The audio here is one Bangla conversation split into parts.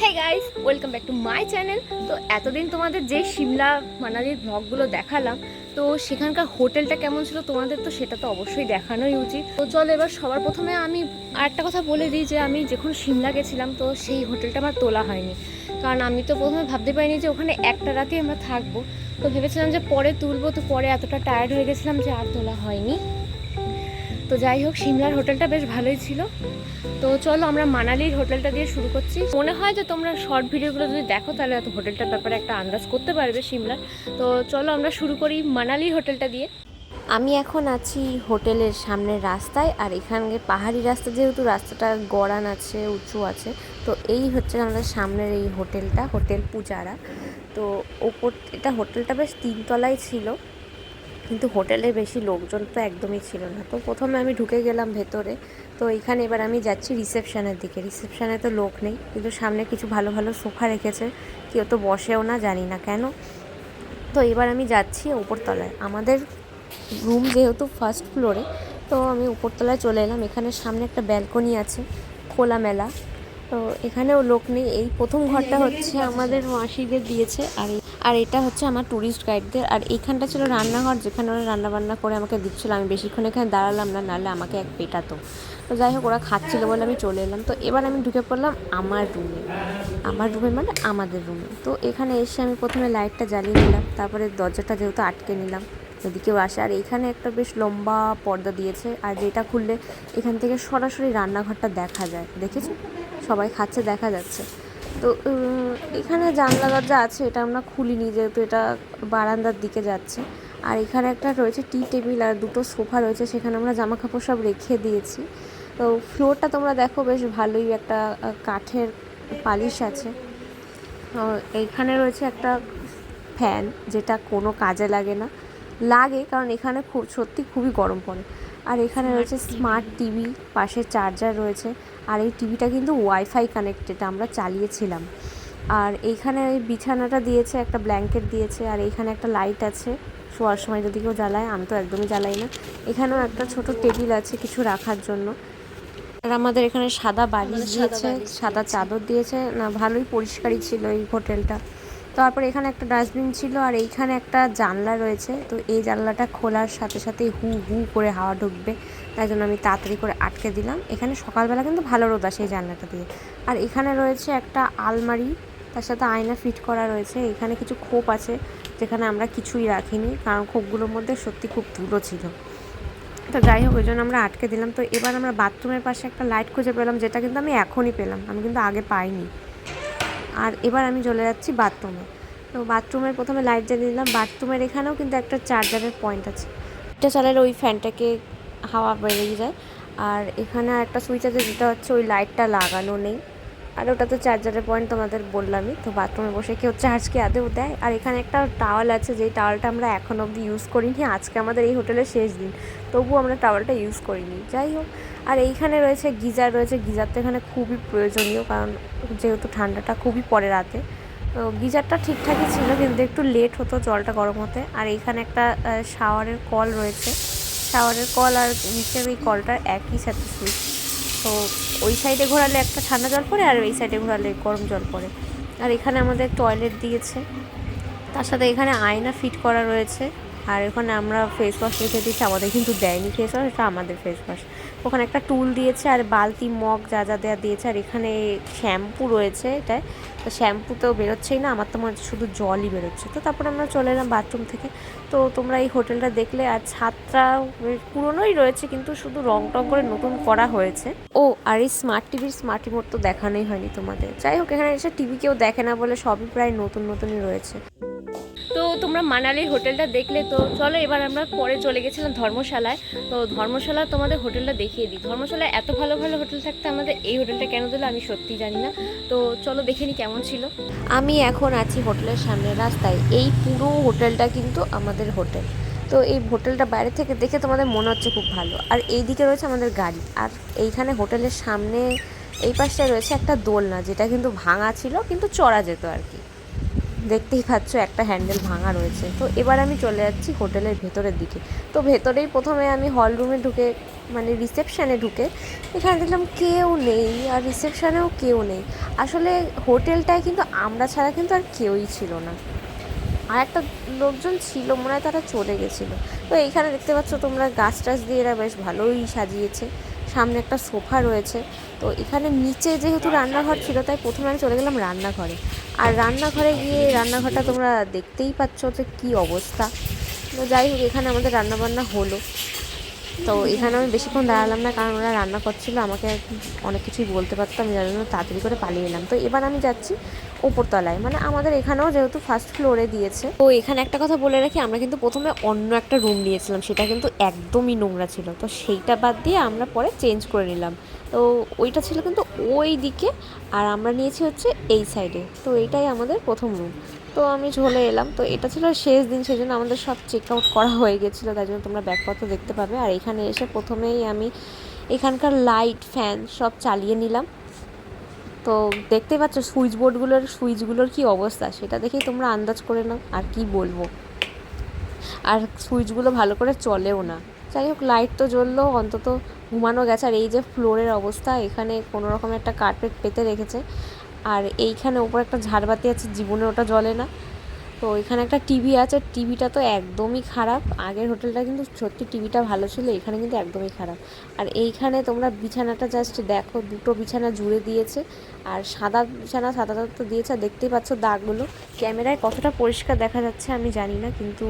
Hey guys welcome back to my channel তো এতদিন তোমাদের যে সিমলা মানালির ব্লগগুলো দেখালাম, তো সেখানকার হোটেলটা কেমন ছিল তোমাদের তো সেটা তো অবশ্যই দেখানোই উচিত। তো চলো এবার সবার প্রথমে আমি আরেকটা কথা বলে দিই যে আমি যখন সিমলা গেছিলাম, তো সেই হোটেলটা আমার তোলা হয়নি। কারণ আমি তো প্রথমে ভাবতে পারিনি যে ওখানে একটা রাতে আমরা থাকব। তো ভেবেছিলাম যে পরে তুলবো, তো পরে এতটা টায়ার্ড হয়ে গেছিলাম যে আর তোলা হয়নি। তো যাই হোক, সিমলার হোটেলটা বেশ ভালোই ছিল। তো চলো আমরা মানালির হোটেলটা দিয়ে শুরু করছি। মনে হয় যে তোমরা শর্ট ভিডিওগুলো যদি দেখো, তাহলে হয়তো হোটেলটার ব্যাপারে একটা আন্দাজ করতে পারবে সিমলার। তো চলো আমরা শুরু করি মানালির হোটেলটা দিয়ে। আমি এখন আছি হোটেলের সামনের রাস্তায়, আর এখানে পাহাড়ি রাস্তা যেহেতু রাস্তাটা গড়ান আছে, উঁচু আছে, তো এই হচ্ছে আমাদের সামনের এই হোটেলটা, হোটেল পূজারা। তো ওপর, এটা হোটেলটা বেশ তিনতলায় ছিল। কিন্তু হোটেলে বেশি লোকজন তো একদমই ছিল না। তো প্রথমে আমি ঢুকে গেলাম ভেতরে। তো এখানে এবার আমি যাচ্ছি রিসেপশনের দিকে। রিসেপশনে তো লোক নেই, কিন্তু সামনে কিছু ভালো ভালো সোফা রেখেছে। কেউ তো বসেও না, জানি না কেন। তো এবার আমি যাচ্ছি উপরতলায়। আমাদের রুম যেহেতু ফার্স্ট ফ্লোরে, তো আমি উপরতলায় চলে এলাম। এখানে সামনে একটা ব্যালকনি আছে খোলামেলা তো এখানেও লোক নেই। এই প্রথম ঘরটা হচ্ছে আমাদের মাসিদের দিয়েছে আর এই- আর এটা হচ্ছে আমার ট্যুরিস্ট গাইডদের আর এইখানটা ছিল রান্নাঘর, যেখানে ওরা রান্না বান্না করে আমাকে দিচ্ছিল। আমি বেশিক্ষণ এখানে দাঁড়ালাম না, নাহলে আমাকে এক পেটাতো। তো যাই হোক, ওরা খাচ্ছিল বলে আমি চলে এলাম। তো এবার আমি ঢুকে পড়লাম আমার রুমে আমার রুমে মানে আমাদের রুমে তো এখানে এসে আমি প্রথমে লাইটটা জ্বালিয়ে নিলাম। তারপরে দরজাটা যেহেতু আটকে নিলাম যদি কেউ আসে। আর এখানে একটা বেশ লম্বা পর্দা দিয়েছে। আর যেটা খুললে এখান থেকে সরাসরি রান্নাঘরটা দেখা যায়। দেখেছ? সবাই খাচ্ছে, দেখা যাচ্ছে। তো এখানে জানলা দরজা আছে এটা আমরা খুলিনি যেহেতু এটা বারান্দার দিকে যাচ্ছে। আর এখানে একটা রয়েছে টি টেবিল আর দুটো সোফা রয়েছে সেখানে আমরা জামা কাপড় সব রেখে দিয়েছি। তো ফ্লোরটা তোমরা দেখো বেশ ভালোই একটা কাঠের পালিশ আছে। এইখানে রয়েছে একটা ফ্যান যেটা কোনো কাজে লাগে না। লাগে কারণ এখানে খুব সত্যি খুবই গরম পড়ে। আর এখানে রয়েছে স্মার্ট টিভি পাশে চার্জার রয়েছে। আর এই টিভিটা কিন্তু ওয়াইফাই কানেক্টেড আমরা চালিয়েছিলাম। আর এইখানে ওই বিছানাটা দিয়েছে একটা ব্ল্যাঙ্কেট দিয়েছে আর এইখানে একটা লাইট আছে। শোয়ার সময় যদি কেউ জ্বালায় আমি তো একদমই জ্বালাই না। এখানেও একটা ছোট টেবিল আছে কিছু রাখার জন্য। আর আমাদের এখানে সাদা বালিশ দিয়েছে সাদা চাদর দিয়েছে। না ভালোই পরিষ্কারই ছিল এই হোটেলটা। তারপর এখানে একটা ডাস্টবিন ছিল আর এইখানে একটা জানলা রয়েছে। তো এই জানলাটা খোলার সাথে সাথে হু হু করে হাওয়া ঢুকবে। তাই জন্য আমি তাড়াতাড়ি করে আটকে দিলাম। এখানে সকালবেলা কিন্তু ভালো রোদ আসে এই জানলাটা দিয়ে। আর এখানে রয়েছে একটা আলমারি, তার সাথে আয়না ফিট করা রয়েছে। এখানে কিছু খোপ আছে যেখানে আমরা কিছুই রাখিনি, কারণ খোপগুলোর মধ্যে সত্যি খুব ধুলো ছিল। তো যাই হোক, ওই জন্য আমরা আটকে দিলাম। তো এবার আমরা বাথরুমের পাশে একটা লাইট খুঁজে পেলাম, যেটা কিন্তু আমি এখনই পেলাম। আমি কিন্তু আগে পাইনি। আর এবার আমি চলে যাচ্ছি বাথরুমে। তো বাথরুমের প্রথমে লাইট জ্বালিয়ে দিলাম। বাথরুমের এখানেও কিন্তু একটা চার্জারের পয়েন্ট আছে। এটা চালালে ওই ফ্যানটাকে হাওয়া বেরিয়ে যায়। আর এখানে একটা সুইচ আছে, যেটা হচ্ছে ওই লাইটটা লাগানো নেই। আর ওটা তো চার্জারের পয়েন্ট তোমাদের বললামই, তো বাথরুমে বসে কেউ চার্জ কি আদেও দেয়? আর এখানে একটা টাওয়াল আছে, যেই টাওয়ালটা আমরা এখন অবধি ইউজ করিনি, আজকে আমাদের এই হোটেলের শেষ দিন, তবুও আমরা টাওয়ালটা ইউজ করিনি। যাই হোক, আর এইখানে রয়েছে গিজার রয়েছে গিজার তো এখানে খুবই প্রয়োজনীয়, কারণ যেহেতু ঠান্ডাটা খুবই পড়ে রাতে, তো গিজারটা ঠিকঠাকই ছিল, কিন্তু একটু লেট হতো জলটা গরম হতে। আর এইখানে একটা শাওয়ারের কল রয়েছে। শাওয়ারের কল আর নিচের ওই কলটার একই সাথে সুইচ তো ওই সাইডে ঘোরালে একটা ঠান্ডা জল পড়ে আর এই সাইডে ঘোরালে গরম জল পড়ে। আর এখানে আমাদের টয়লেট দিয়েছে। তার সাথে এখানে আয়না ফিট করা রয়েছে। আর এখানে আমরা ফেস ওয়াশ রেখে দিচ্ছি আমাদের কিন্তু দেয়নি ফেস ওয়াশ এটা আমাদের ফেস ওয়াশ ওখানে একটা টুল দিয়েছে আর বালতি মগ যা যা দেওয়া দিয়েছে, আর এখানে শ্যাম্পু রয়েছে এটায়। তো শ্যাম্পু তো বেরোচ্ছেই না, আমার তো মনে হচ্ছে শুধু জলই বেরোচ্ছে। তো তারপরে আমরা চলে এলাম বাথরুম থেকে। তো তোমরা এই হোটেলটা দেখলে, আর ছাদটা পুরনোই রয়েছে, কিন্তু শুধু রং টং করে নতুন করা হয়েছে। ও, আর এই স্মার্ট টিভির স্মার্ট রিমোট তো দেখানোই হয়নি তোমাদের। যাই হোক, এখানে এসে টিভি কেউ দেখে না বলে সবই প্রায় নতুন নতুনই রয়েছে। তোমরা মানালির হোটেলটা দেখলে তো চলো এবার আমরা পরে চলে গেছিলাম ধর্মশালায়। তো ধর্মশালা তোমাদের হোটেলটা দেখিয়ে দিই। ধর্মশালায় এত ভালো ভালো হোটেল থাকতে আমাদের এই হোটেলটা কেন দিল আমি সত্যি জানি না। তো চলো দেখে নিই কেমন ছিল। আমি এখন আছি হোটেলের সামনের রাস্তায়। এই পুরো হোটেলটা কিন্তু আমাদের হোটেল। তো এই হোটেলটা বাইরে থেকে দেখে তোমাদের মনে হচ্ছে খুব ভালো। আর এই দিকে রয়েছে আমাদের গাড়ি। আর এইখানে হোটেলের সামনে এই পাশটায় রয়েছে একটা দোলনা, যেটা কিন্তু ভাঙা ছিল, কিন্তু চড়া যেত আর কি। দেখতেই পাচ্ছ একটা হ্যান্ডেল ভাঙা রয়েছে। তো এবার আমি চলে যাচ্ছি হোটেলের ভেতরের দিকে। তো ভেতরেই প্রথমে আমি হল রুমে ঢুকে মানে রিসেপশানে ঢুকে, এখানে দেখলাম কেউ নেই, আর রিসেপশানেও কেউ নেই। আসলে হোটেলটায় কিন্তু আমরা ছাড়া কিন্তু আর কেউই ছিল না। আর একটা লোকজন ছিল, মনে হয় তারা চলে গেছিল। তো এইখানে দেখতে পাচ্ছ তোমরা গাছ টাছ দিয়ে এরা বেশ ভালোই সাজিয়েছে। সামনে একটা সোফা রয়েছে। তো এখানে নিচে যেহেতু রান্নাঘর ছিল, তাই প্রথমে আমি চলে গেলাম রান্নাঘরে। আর রান্নাঘরে গিয়ে রান্নাঘরটা তোমরা দেখতেই পাচ্ছ যে কী অবস্থা। তো যাই হোক, এখানে আমাদের রান্নাবান্না হলো। তো এখানে আমি বেশিক্ষণ দাঁড়ালাম না, কারণ ওরা রান্না করছিল, আমাকে অনেক কিছুই বলতে পারতো আমি যার জন্য তাড়াতাড়ি করে পালিয়ে এলাম। তো এবার আমি যাচ্ছি ওপরতলায় মানে আমাদের এখানেও যেহেতু ফার্স্ট ফ্লোরে দিয়েছে। তো এখানে একটা কথা বলে রাখি, আমরা কিন্তু প্রথমে অন্য একটা রুম নিয়েছিলাম, সেটা কিন্তু একদমই নোংরা ছিল। তো সেইটা বাদ দিয়ে আমরা পরে চেঞ্জ করে নিলাম। তো ওইটা ছিল কিন্তু ওই দিকে আর আমরা নিয়েছি হচ্ছে এই সাইডে তো এইটাই আমাদের প্রথম রুম তো আমি চলে এলাম। তো এটা ছিল শেষ দিন সেই জন্য আমাদের সব চেক আউট করা হয়ে গেছিল তাই জন্য তোমরা ব্যাগপত্র দেখতে পাবে। আর এখানে এসে প্রথমেই আমি এখানকার লাইট ফ্যান সব চালিয়ে নিলাম। তো দেখতেই পাচ্ছ সুইচ বোর্ডগুলোর সুইচগুলোর কী অবস্থা, সেটা দেখেই তোমরা আন্দাজ করে নাও, আর কি বলব। আর সুইচগুলো ভালো করে চলেও না। যাই হোক লাইট তো জ্বললো, অন্তত ঘুমানো গেছে। আর এই যে ফ্লোরের অবস্থা, এখানে কোনো রকম একটা কার্পেট পেতে রেখেছে। আর এইখানে ওপর একটা ঝাড়বাতি আছে, জীবনে ওটা জ্বলে না। তো এখানে একটা টিভি আছে টিভিটা তো একদমই খারাপ। আগের হোটেলটা কিন্তু সত্যি টিভিটা ভালো ছিল এখানে কিন্তু একদমই খারাপ। আর এইখানে তোমরা বিছানাটা জাস্ট দেখো, দুটো বিছানা জুড়ে দিয়েছে। আর সাদা বিছানা, সাদা তো দিয়েছে, আর দেখতেই পাচ্ছ দাগগুলো। ক্যামেরায় কতটা পরিষ্কার দেখা যাচ্ছে আমি জানি না, কিন্তু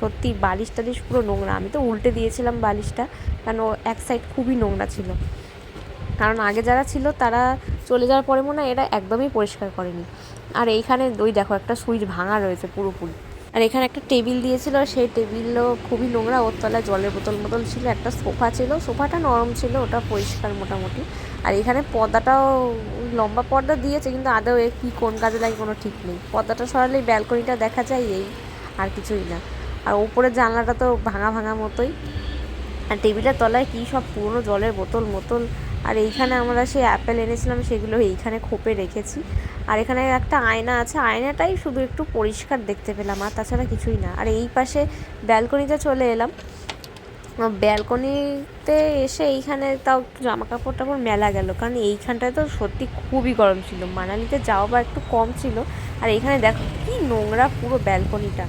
সত্যি বালিশ টালিশ পুরো নোংরা। আমি তো উল্টে দিয়েছিলাম বালিশটা, কারণ ও এক সাইড খুবই নোংরা ছিল। কারণ আগে যারা ছিল তারা চলে যাওয়ার পরে মনে হয় এরা একদমই পরিষ্কার করেনি। আর এইখানে ওই দেখো একটা সুইচ ভাঙা রয়েছে পুরোপুরি। আর এখানে একটা টেবিল দিয়েছিল, আর সেই টেবিলও খুবই নোংরা, ওর তলায় জলের বোতল বোতল ছিল, একটা সোফা ছিল। সোফাটা নরম ছিল, ওটা পরিষ্কার মোটামুটি। আর এখানে পর্দাটাও লম্বা পর্দা দিয়েছে, কিন্তু আদৌ এ কী, কোন কাজে লাগে কোনো ঠিক নেই। পর্দাটা সরালেই ব্যালকনিটা দেখা যায়, এই আর কিছুই না। আর ওপরের জানলাটা তো ভাঙা ভাঙা মতোই। আর টেবিলের তলায় কী সব পুরনো জলের বোতল মোতল আর এইখানে আমরা সেই অ্যাপেল এনেছিলাম, সেগুলো এইখানে খোপে রেখেছি। আর এখানে একটা আয়না আছে, আয়নাটাই শুধু একটু পরিষ্কার দেখতে পেলাম, আর তাছাড়া কিছুই না। আর এই পাশে ব্যালকনিতে চলে এলাম। ব্যালকনিতে এসে এইখানে তাও জামা কাপড় টাপড় মেলা গেল, কারণ এইখানটায় তো সত্যি খুবই গরম ছিল। মানালিতে যাওয়া বা একটু কম ছিল। আর এইখানে দেখো কি নোংরা পুরো ব্যালকনিটা।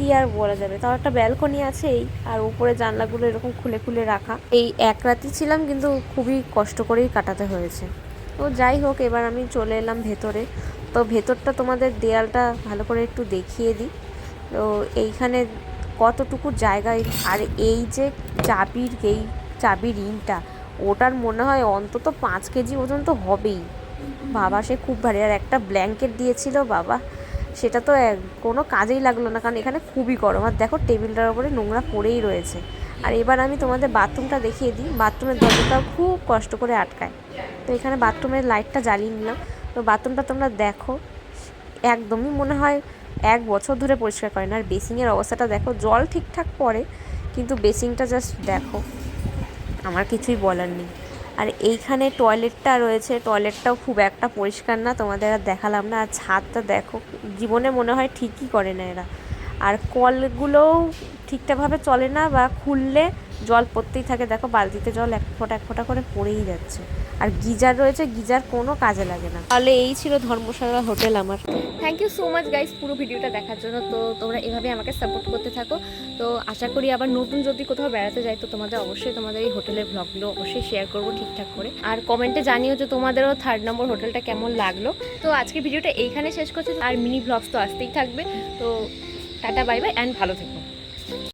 কি আর বলা যাবে? তাও একটা ব্যালকনি আছে এই আর উপরে জানলাগুলো এরকম খুলে খুলে রাখা। এই এক রাতি ছিলাম, কিন্তু খুবই কষ্ট করেই কাটাতে হয়েছে। তো যাই হোক, এবার আমি চলে এলাম ভেতরে। তো ভেতরটা তোমাদের দেয়ালটা ভালো করে একটু দেখিয়ে দিই। তো এইখানে কতটুকু জায়গায় আর এই যে চাবির এই চাবির রিংটা ওটার মনে হয় অন্তত পাঁচ কেজি ওজন তো হবেই। বাবা, সে খুব ভারী। আর একটা ব্ল্যাঙ্কেট দিয়েছিল বাবা। সেটা তো কোনো কাজেই লাগল না, কারণ এখানে খুবই গরম। আর দেখো টেবিলটার উপরে নোংরা পড়েই রয়েছে। আর এবার আমি তোমাদের বাথরুমটা দেখিয়ে দিই। বাথরুমের দরজাটাও খুব কষ্ট করে আটকায়। তো এখানে বাথরুমের লাইটটা জ্বালিয়ে নিলাম। তো বাথরুমটা তোমরা দেখো, একদমই মনে হয় এক বছর ধরে পরিষ্কার করে না। আর বেসিংয়ের অবস্থাটা দেখো, জল ঠিকঠাক পড়ে, কিন্তু বেসিংটা জাস্ট দেখো। আমার কিছুই বলার নেই। আর এইখানে টয়লেটটা রয়েছে টয়লেটটাও খুব একটা পরিষ্কার না, তোমাদের আর দেখালাম না। আর ছাদটা দেখো, জীবনে মনে হয় ঠিকই করে না এরা। আর কলগুলোও ঠিকঠাকভাবে চলে না বা খুললে জল পড়তেই থাকে। দেখো বালতিতে জল এক ফোঁটা এক ফোঁটা করে পড়েই যাচ্ছে। আর গিজার রয়েছে গিজার কোনো কাজে লাগে না। তাহলে এই ছিল ধর্মশালা হোটেল আমার। Thank you so much guys পুরো ভিডিওটা দেখার জন্য। তো তোমরা এভাবে আমাকে সাপোর্ট করতে থাকো। তো আশা করি আবার নতুন যদি কোথাও বেড়াতে যাই তো তোমাদের অবশ্যই তোমাদের এই হোটেলের ব্লগগুলো অবশ্যই শেয়ার করব ঠিকঠাক করে। আর কমেন্টে জানিও যে তোমাদেরও থার্ড নম্বর হোটেলটা কেমন লাগল। তো আজকে ভিডিওটা এইখানে শেষ করছি। আর মিনি ব্লগস তো আসতেই থাকবে। তো টাটা বাই বাই অ্যান্ড ভালো থেকো।